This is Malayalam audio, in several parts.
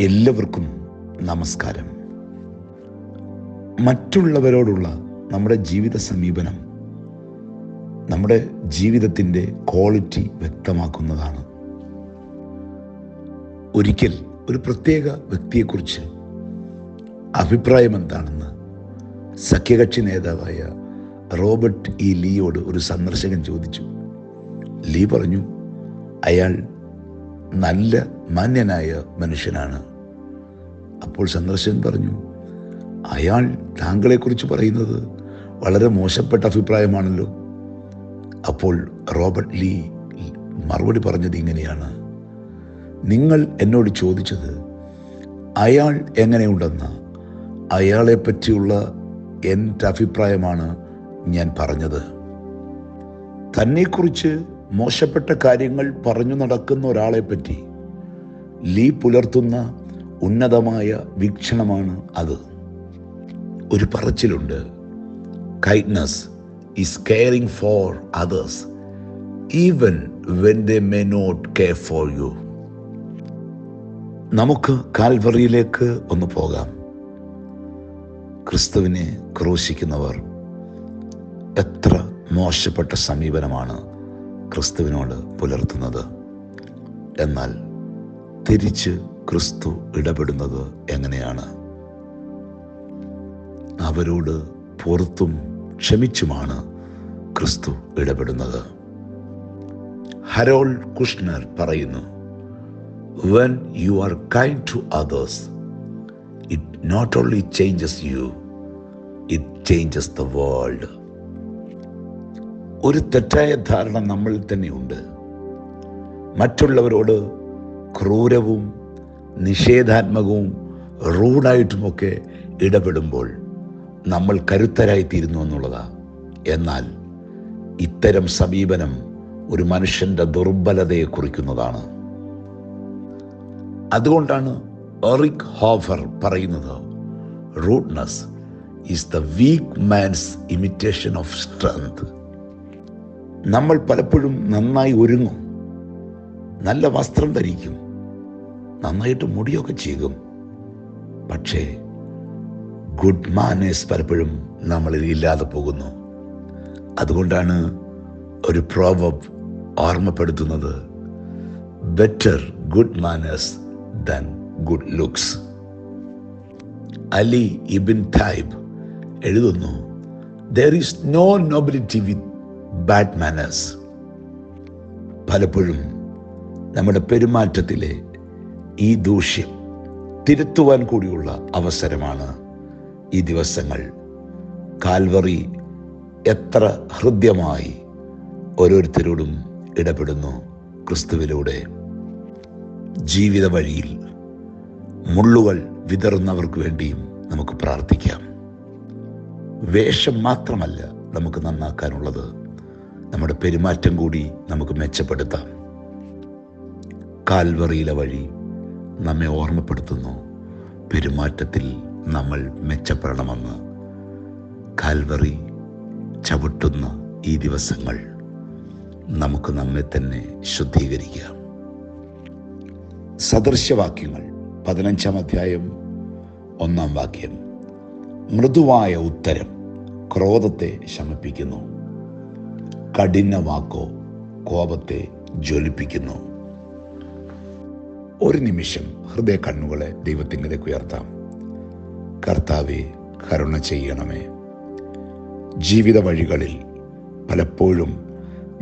എല്ലാവർക്കും നമസ്കാരം. മറ്റുള്ളവരോടുള്ള നമ്മുടെ ജീവിത സമീപനം നമ്മുടെ ജീവിതത്തിന്റെ ക്വാളിറ്റി വ്യക്തമാക്കുന്നതാണ്. ഒരിക്കൽ ഒരു പ്രത്യേക വ്യക്തിയെക്കുറിച്ച് അഭിപ്രായം എന്താണെന്ന് സഖ്യകക്ഷി നേതാവായ റോബർട്ട് ഇ ലീയോട് ഒരു സന്ദർശകൻ ചോദിച്ചു. ലീ പറഞ്ഞു അയാൾ നല്ല മാന്യനായ മനുഷ്യനാണ്. അപ്പോൾ സന്ദർശകൻ പറഞ്ഞു അയാൾ താങ്കളെക്കുറിച്ച് പറയുന്നത് വളരെ മോശപ്പെട്ട അഭിപ്രായമാണല്ലോ. അപ്പോൾ റോബർട്ട് ലീ മറുപടി പറഞ്ഞത് ഇങ്ങനെയാണ് നിങ്ങൾ എന്നോട് ചോദിച്ചത് അയാൾ എങ്ങനെയുണ്ടെന്ന അയാളെ പറ്റിയുള്ള എന്റെ അഭിപ്രായമാണ് ഞാൻ പറഞ്ഞത്. തന്നെക്കുറിച്ച് മോശപ്പെട്ട കാര്യങ്ങൾ പറഞ്ഞു നടക്കുന്ന ഒരാളെ പറ്റി ലീ പുലർത്തുന്ന ഉന്നതമായ വീക്ഷണമാണ് അത്. ഒരു പറച്ചിലുണ്ട്. Kindness is caring for others even when they may not care for you നമുക്ക് കാൽവറിയിലേക്ക് ഒന്ന് പോകാം. ക്രിസ്തുവിനെ ക്രൂശിക്കുന്നവർ എത്ര മോശപ്പെട്ട സമീപനമാണ് ക്രിസ്തുവിനോട് പുലർത്തുന്നത്. എന്നാൽ തിരിച്ച് ക്രിസ്തു ഇടപെടുന്നത് എങ്ങനെയാണ്? അവരോട് പുറത്തും ക്ഷമിച്ചുമാണ് ക്രിസ്തു ഇടപെടുന്നത്. ഹരോൾ കുഷ്ണർ പറയുന്നു when you are kind to others it not only changes you it changes the world ഒരു തെറ്റായ ധാരണ നമ്മളിൽ തന്നെയുണ്ട്. മറ്റുള്ളവരോട് ക്രൂരവും നിഷേധാത്മകവും റൂഡായിട്ടുമൊക്കെ ഇടപെടുമ്പോൾ നമ്മൾ കരുത്തരായിത്തീരുന്നു എന്നുള്ളതാണ് എന്നാൽ ഇത്തരം സമീപനം ഒരു മനുഷ്യന്റെ ദുർബലതയെ കുറിക്കുന്നതാണ്. അതുകൊണ്ടാണ് എറിക് ഹോഫർ പറയുന്നത് rudeness is the weak man's imitation of strength നമ്മൾ പലപ്പോഴും നന്നായി ഒരുങ്ങും നല്ല വസ്ത്രം ധരിക്കും നന്നായിട്ട് മുടിയൊക്കെ ചെയ്യും പക്ഷേ ഗുഡ് മാനേഴ്സ് പലപ്പോഴും നമ്മളിൽ ഇല്ലാതെ പോകുന്നു. അതുകൊണ്ടാണ് ഒരു പ്രോവബ് ഓർമ്മപ്പെടുത്തുന്നത് better good manners than good looks Ali ibn Tayyib എഴുതുന്നു there is no nobility with bad manners പലപ്പോഴും നമ്മുടെ പെരുമാറ്റത്തിലെ ഈ ദൂഷ്യം തിരുത്തുവാൻ കൂടിയുള്ള അവസരമാണ് ഈ ദിവസങ്ങൾ. കാൽവറി എത്ര ഹൃദ്യമായി ഓരോരുത്തരോടും ഇടപെടുന്നു ക്രിസ്തുവിലൂടെ. ജീവിത വഴിയിൽ മുള്ളുകൾ വിതറുന്നവർക്ക് വേണ്ടിയും നമുക്ക് പ്രാർത്ഥിക്കാം. വേഷം മാത്രമല്ല നമുക്ക് നന്നാക്കാനുള്ളത്. നമ്മുടെ പെരുമാറ്റം കൂടി നമുക്ക് മെച്ചപ്പെടുത്താം. കാൽവറിയിലെ വഴി നമ്മെ ഓർമ്മപ്പെടുത്തുന്നു. പെരുമാറ്റത്തിൽ നമ്മൾ മെച്ചപ്പെടണമെന്ന്. കാൽവറി ചവിട്ടുന്ന ഈ ദിവസങ്ങൾ നമുക്ക് നമ്മെ തന്നെ ശുദ്ധീകരിക്കാം സദൃശ്യവാക്യങ്ങൾ പതിനഞ്ചാം അധ്യായം ഒന്നാം വാക്യം. മൃദുവായ ഉത്തരം ക്രോധത്തെ ശമിപ്പിക്കുന്നു. കഠിന വാക്കോ കോപത്തെ ജ്വലിപ്പിക്കുന്നു. ഒരു നിമിഷം ഹൃദയ കണ്ണുകളെ ദൈവത്തിങ്കിലേക്ക് ഉയർത്താം. കർത്താവെ കരുണ ചെയ്യണമേ. ജീവിത വഴികളിൽ പലപ്പോഴും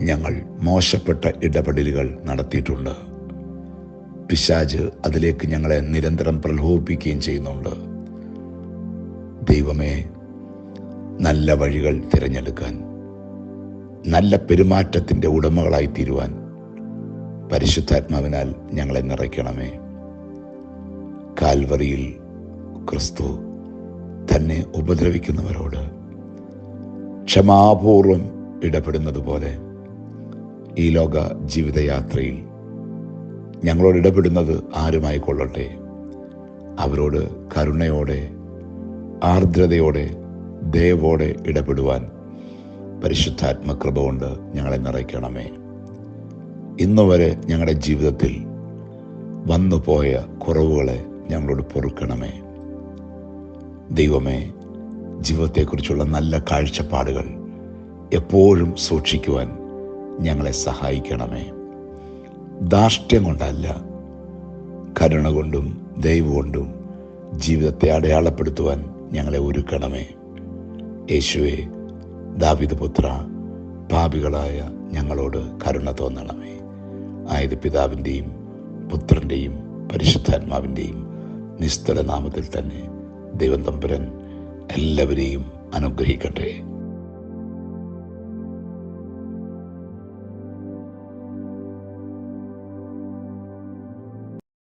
ഞങ്ങൾ മോശപ്പെട്ട ഇടപെടലുകൾ നടത്തിയിട്ടുണ്ട്. പിശാജ് അതിലേക്ക് ഞങ്ങളെ നിരന്തരം പ്രലോഭിപ്പിക്കുകയും ചെയ്യുന്നുണ്ട്. ദൈവമേ നല്ല വഴികൾ തിരഞ്ഞെടുക്കാൻ നല്ല പെരുമാറ്റത്തിന്റെ ഉടമകളായി തീരുവാൻ പരിശുദ്ധാത്മാവിനാൽ ഞങ്ങളെ നിറയ്ക്കണമേ. കാൽവറിയിൽ ക്രിസ്തു തന്നെ ഉപദ്രവിക്കുന്നവരോട് ക്ഷമാപൂർവം ഇടപെടുന്നത് പോലെ ഈ ലോക ജീവിതയാത്രയിൽ ഞങ്ങളോട് ഇടപെടുന്നത് ആരുമായി കൊള്ളട്ടെ? അവരോട് കരുണയോടെ ആർദ്രതയോടെ ദയവോടെ ഇടപെടുവാൻ പരിശുദ്ധാത്മകൃപ കൊണ്ട് ഞങ്ങളെ നിറയ്ക്കണമേ. ഇന്നുവരെ ഞങ്ങളുടെ ജീവിതത്തിൽ വന്നുപോയ കുറവുകളെ ഞങ്ങളോട് പൊറുക്കണമേ. ദൈവമേ ജീവിതത്തെക്കുറിച്ചുള്ള നല്ല കാഴ്ചപ്പാടുകൾ എപ്പോഴും സൂക്ഷിക്കുവാൻ ഞങ്ങളെ സഹായിക്കണമേ. ധാർഷ്ട്യം കൊണ്ടല്ല കരുണ കൊണ്ടും ദൈവം കൊണ്ടും ജീവിതത്തെ അടയാളപ്പെടുത്തുവാൻ ഞങ്ങളെ ഒരുക്കണമേ. യേശുവെ ദാവിദ് പുത്ര പാപികളായ ഞങ്ങളോട് കരുണ തോന്നണമേ. ആയത് പിതാവിന്റെയും പുത്രന്റെയും പരിശുദ്ധാത്മാവിന്റെയും നിസ്തല നാമത്തിൽ തന്നെ ദൈവം തമ്പുരൻ എല്ലാവരെയും അനുഗ്രഹിക്കട്ടെ.